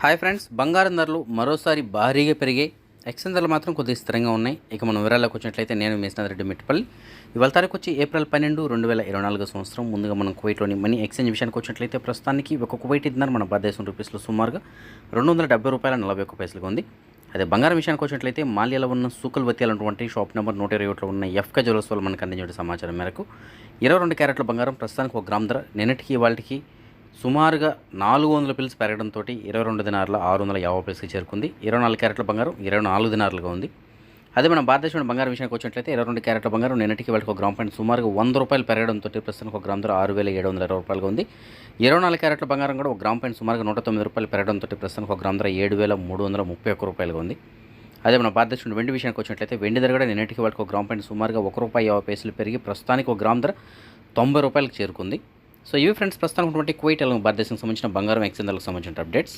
Hi friends బంగారం ధరలు మరోసారి భారీగా పెరిగాయి. ఎక్స్చేంజ్ ధరలు మాత్రం కొద్దిగా స్థిరంగా ఉన్నాయి. ఇక మనం వివరాల్లోకి వచ్చినట్లయితే నేను మేసినాథ్ రెడ్డి మిట్టపల్లి. ఇవాళ తారీఖు వచ్చి ఏప్రిల్ పన్నెండు రెండు వేల ఇరవై నాలుగు సంవత్సరం. ముందుగా మనం కువైట్లోని మనీ ఎక్స్చేంజ్ విషయానికి వచ్చినట్లయితే ప్రస్తుతానికి ఒక కువైట్ ఇద్దరు మన భారతదేశం రూపీస్లో సుమారుగా రెండు వందల డెబ్బై రూపాయల నలభై ఒక్క పైసలుగా ఉంది. అదే బంగారం విషయానికి వచ్చినట్లయితే మాల్యాలో ఉన్న సూకల్ వతి షాప్ నెంబర్ నూట ఇరవై ఒకటిలో ఉన్న ఎఫ్క జ్యువెల్స్ వాళ్ళు మనకు అందించిన సమాచారం మేరకు ఇరవై రెండు క్యారెట్ల బంగారం ప్రస్తుతానికి ఒక గ్రామ్ ధర. నిన్నటికి వాళ్ళకి సుమారుగా నాలుగు వందల పిల్స్ పెరగడంతో ఇరవై రెండు దినార్ల ఆరు వందల యాభై పిల్స్కి చేరుకుంది. ఇరవై నాలుగు క్యారెట్ల బంగారం ఇరవై నాలుగు దినారులుగా ఉంది. అదే మన భారతదేశంలో బంగారం విషయానికి వచ్చినట్లయితే ఇరవై రెండు క్యారెట్ల బంగారం నిన్నటికి వాళ్ళకి ఒక గ్రామ్ పాయింట్ సుమారుగా వంద రూపాయలు పెరగడంతో ప్రస్తుతం ఒక గ్రామ్ ధర ఆరు వేల ఏడు వందల ఇరవై రూపాయలుగా ఉంది. ఇరవై నాలుగు క్యారెట్ల బంగారం కూడా ఒక గ్రామ్ పాయింట్ సుమారుగా నూట తొమ్మిది రూపాయలు పెరగడంతో ప్రస్తుతం ఒక గ్రామ్ ధర ఏడు వేల మూడు వందల ముప్పై ఒక్క రూపాయలుగా ఉంది. అదే మన భారతదేశంలో వెండి విషయానికి వచ్చినట్లయితే వెండి ధర కూడా నిన్నటికి వాళ్ళకి ఒక గ్రామ్ పాయింట్ సుమారుగా ఒక రూపాయి యాభై పైసలు పెరిగి ప్రస్తుతానికి ఒక గ్రామ్ ధర తొంభై రూపాయలకు చేరుకుంది. సో ఇవి ఫ్రెండ్స్ ప్రస్తుతానికి ఉన్నటువంటి కువైట్ అలాగే భారతదేశం సంబంధించిన బంగారం ఎక్స్చేంజ్లకు సంబంధించిన అప్డేట్స్